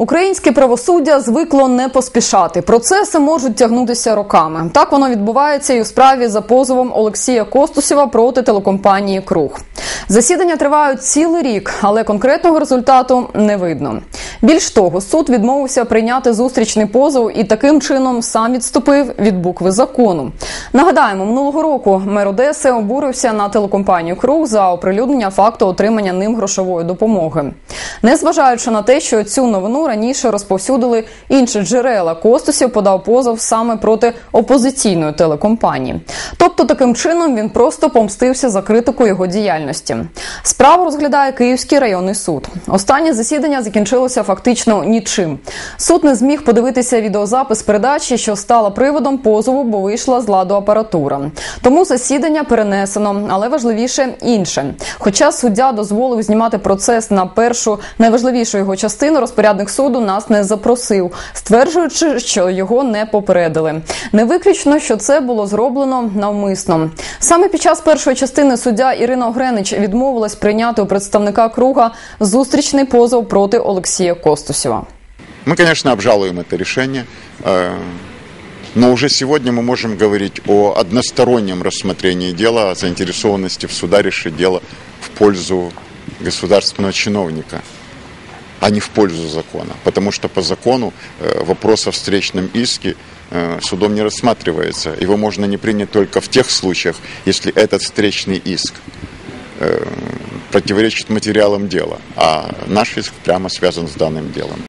Українське правосуддя звикло не поспішати. Процеси можуть тягнутися роками. Так воно відбувається і у справі за позовом Олексія Костусєва проти телекомпанії Круг. Засідання тривають цілий рік, але конкретного результату не видно. Більш того, суд відмовився прийняти зустрічний позов і таким чином сам відступив від букви закону. Нагадаємо, минулого року мер Одеси обурився на телекомпанію Круг за оприлюднення факту отримання ним грошової допомоги. Незважаючи на те, що цю новину раніше розповсюдили інші джерела, Костусів подав позов саме проти опозиційної телекомпанії. Тобто, таким чином він просто помстився за критику його діяльності. Справу розглядає Київський районний суд. Останнє засідання закінчилося фактично нічим. Суд не зміг подивитися відеозапис передачі, що стала приводом позову, бо вийшла з ладу апаратура. Тому засідання перенесено, але важливіше інше. Хоча суддя дозволив знімати процес на першу найважливішу його частину, розпорядник суду нас не запросив, стверджуючи, що його не попередили. Не виключно, що це було зроблено навмисно. Саме під час першої частини суддя Ірина Огренич відмовилась прийняти у представника круга зустрічний позов проти Олексія Костусєва. Мы, конечно, обжалуем это решение, э, но уже сегодня мы можем говорить о одностороннем рассмотрении дела, о заинтересованности в суда решить дело в пользу государственного чиновника, а не в пользу закона. Потому что по закону э, вопрос о встречном иске э, судом не рассматривается. Его можно не принять только в тех случаях, если этот встречный иск противоречит материалам дела, а наш иск прямо связан с данным делом.